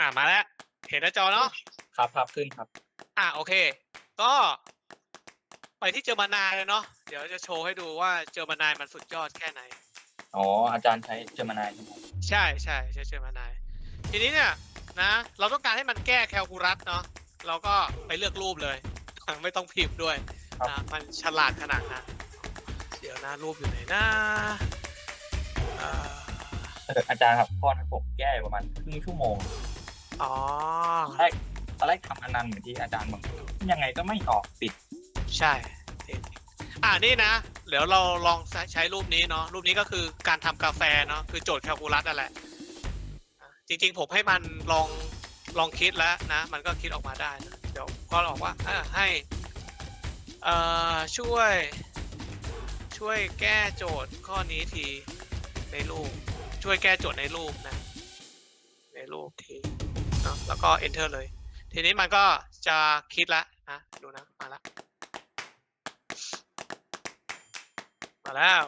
อ่ามาแล้ว เห็นหน้าจอเนาะครับครับขึ้นครับ อ่าโอเค ก็ ไปที่เจอมานายเลยเนาะเดี๋ยวจะโชว์ให้ดูว่าเจอมานายมันสุดยอดแค่ไหน อ๋อ อาจารย์ใช้เจอมานายใช่ไหมใช่ใช่ใช่เจอมานาย ทีนี้เนี่ยนะเราต้องการให้มันแก้แคลคูลัสเนาะเราก็ไปเลือกรูปเลย ไม่ต้องพิมพ์ด้วยนะมันฉลาดขนาดนั้นเดี๋ยวนะรูปอยู่ไหนนะเอ่อเอออาจารย์ครับข้อนั้นผมแก้ประมาณครึ่งชั่วโมง อ๋อ ตอนแรกตอนแรกทำอันนั้นเหมือนที่อาจารย์บอกยังไงก็ไม่ออกติดใช่ อ่านี่นะ เดี๋ยวเราลองใช้รูปนี้เนาะ รูปนี้ก็คือการทำกาแฟเนาะ คือโจทย์แคลคูลัสนั่นแหละอะจริงๆ ผมให้มันลองลองคิดแล้วนะ มันก็คิดออกมาได้นะเดี๋ยวก็บอกว่าอะให้เอ่อช่วย ช่วยแก้โจทย์ข้อนี้ทีในรูป ช่วยแก้โจทย์ในรูปนะ ในรูปที เนาะแล้วก็ enter เลย ทีนี้มันก็จะคิดแล้วนะดูนะ มาละมาแล้ว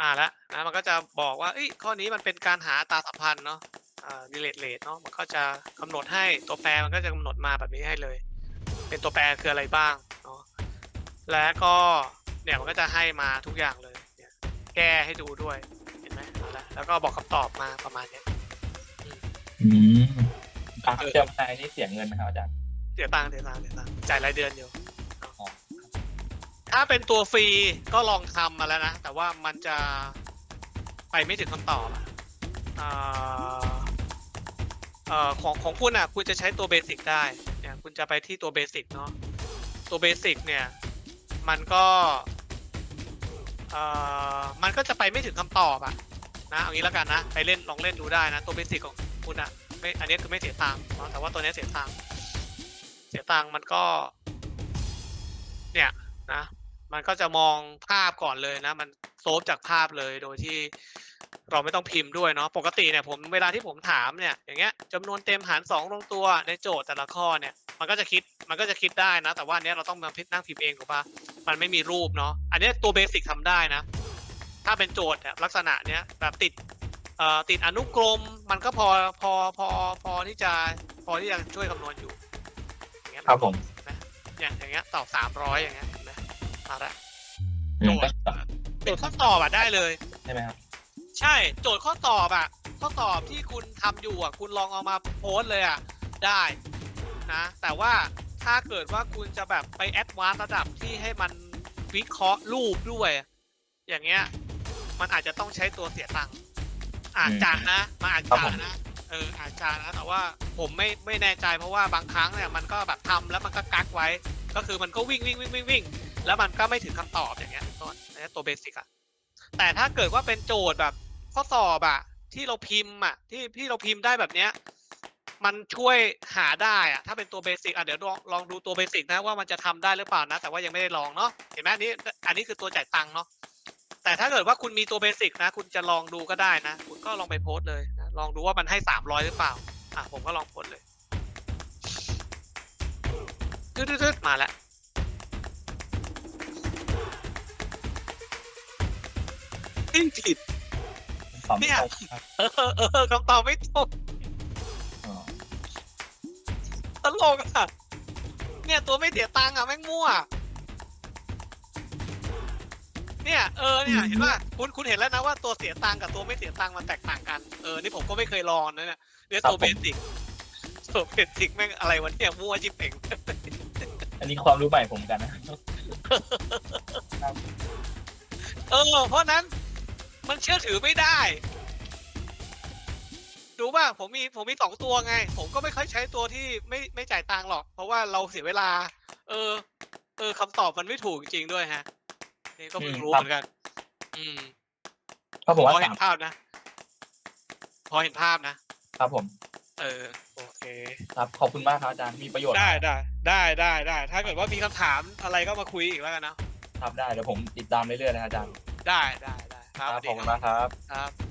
มาแล้วนะมันก็จะบอกว่าเอ้ยข้อนี้มันเป็นการหาตาสัมพันธ์เนาะอ่า relate rate เนาะมันก็จะกำหนดให้ตัวแปรมันก็จะกำหนดมาแบบนี้ให้เลย เป็นตัวแปรคืออะไรบ้างเนาะและก็เนี่ยมันก็จะให้มาทุกอย่างเลยแก้ให้ดูด้วยเห็นไหมมาแล้วแล้วก็บอกคำตอบมาประมาณนี้ อืมอะเจอมานายนี่เสียเงินไหมครับอาจารย์เสียตังค์เสียตังค์เสียตังค์จ่ายรายเดือนอยู่อ๋อถ้าเป็นตัวฟรีก็ลองทำมาแล้วนะ แต่ว่ามันจะไปไม่ถึงคำตอบอะอ่าเอ่อของของคุณอะ คุณจะใช้ตัวเบสิกได้เนี่ยคุณจะไปที่ตัวเบสิกเนาะตัวเบสิกเนี่ย มันก็เอ่อมันก็จะไปไม่ถึงคำตอบอะนะเอางี้แล้วกันนะ ไปเล่นลองเล่นดูได้นะ ตัวเบสิกของ คุณอะไม่อันนี้คือไม่เสียตังค์เนาะแต่ว่าตัวนี้เสียตังค์เสียตังค์มันก็ เนี่ยนะ มันก็จะมองภาพก่อนเลยนะ มันโซฟจากภาพเลยโดยที่เราไม่ต้องพิมพ์ด้วยเนาะปกติเนี่ยผมเวลาที่ผมถามเนี่ยอย่างเงี้ยจำนวนเต็มหารสองลงตัวในโจทย์แต่ละข้อเนี่ย มันก็จะคิดมันก็จะคิดได้นะ แต่ว่าเนี้ยเราต้องมาพิมพ์นั่งพิมพ์เองถูกปะมันไม่มีรูปเนาะอันนี้ตัวเบสิกทำได้นะ ถ้าเป็นโจทย์ลักษณะเนี้ยแบบติด ติดอนุกรมมันก็พอพอพอพอที่จะพอที่จะช่วยคำนวณอยู่อย่างเงี้ยครับผมเนี่ยอย่างเงี้ยตอบสามร้อยอย่างเงี้ยเห็นไหมมาละอืมโจทย์โจทย์ข้อตอบอะได้เลย ใช่ไหมครับ ใช่โจทย์ข้อตอบอะข้อตอบที่คุณทำอยู่อะคุณลองเอามาโพสต์เลยอะได้นะแต่ว่าถ้าเกิดว่าคุณจะแบบไปแอดวานซ์ระดับที่ให้มันวิเคราะห์รูปด้วย อย่างเงี้ย มันอาจจะต้องใช้ตัวเสียตังค์ อาจจะนะมาอาจครับจะผมนะเอออาจจะนะแต่ว่าผมไม่ไม่แน่ใจเพราะว่าบางครั้งเนี่ยมันก็แบบทำแล้วมันก็กักไว้ ก็คือมันก็วิ่งวิ่งวิ่งวิ่งวิ่งแล้วมันก็ไม่ถึงคำตอบอย่างเงี้ยต้นอันนี้ตัวเบสิกอะแต่ถ้าเกิดว่าเป็นโจทย์แบบข้อสอบอะที่เราพิมพ์อะที่ที่เราพิมพ์ได้แบบเนี้ยมันช่วยหาได้อะถ้าเป็นตัวเบสิกอะเดี๋ยวลองลองดูตัวเบสิกนะว่ามันจะทำได้หรือเปล่านะ แต่ว่ายังไม่ได้ลองเนาะเห็นไหมอันนี้อันนี้คือตัวจ่ายตังค์เนาะ แต่ถ้าเกิดว่าคุณมีตัวเบสิกนะ คุณจะลองดูก็ได้นะ คุณก็ลองไปโพสต์เลยนะลองดูว่ามันให้สามร้อยหรือเปล่า อะผมก็ลองโพสต์เลยดืดๆๆมาแล้วนิ่งผิดตอบเนี่ยไม่ตรงครับเออเออคำตอบไม่ตรงอ๋อตลกอะ เนี่ยตัวไม่เสียตังค์อะแม่งมั่ว เนี่ยเออเนี่ยเห็นป่ะคุณคุณเห็นแล้วนะว่าตัวเสียตังค์กับตัวไม่เสียตังค์มันแตกต่างกันเออนี่ผมก็ไม่เคยลองนะเนี่ยเนี่ยตัวเบสิกตัวเบสิกแม่งอะไรวะเนี่ยมั่วจิบเป่งอันนี้ความรู้ใหม่ผมกันนะเออเพราะนั้นมันเชื่อถือไม่ได้ ดูป่ะผมมีผมมีสองตัวไง ผมก็ไม่ค่อยใช้ตัวที่ไม่ไม่จ่ายตังค์หรอก เพราะว่าเราเสียเวลา เออ เออคำตอบมันไม่ถูกจริงๆด้วยฮะ นี่ก็เพิ่งอืมรู้ครับเหมือนกัน อืมเพราะผมว่าพอเห็สามนภาพนะ พอเห็นภาพนะ ครับผม เออ โอเค ครับ ขอบคุณมากครับอาจารย์มีประโยชน์ได้ได้ได้ได้ได้ ถ้าเกิดว่ามีคำถามอะไรก็มาคุยอีกแล้วกันนะครับได้เดี๋ยวผมติดตามเรื่อยๆนะครับอาจารย์ได้ได้ได้คครัรับบสวัสขดีอบคุณครับมากครับ ครับ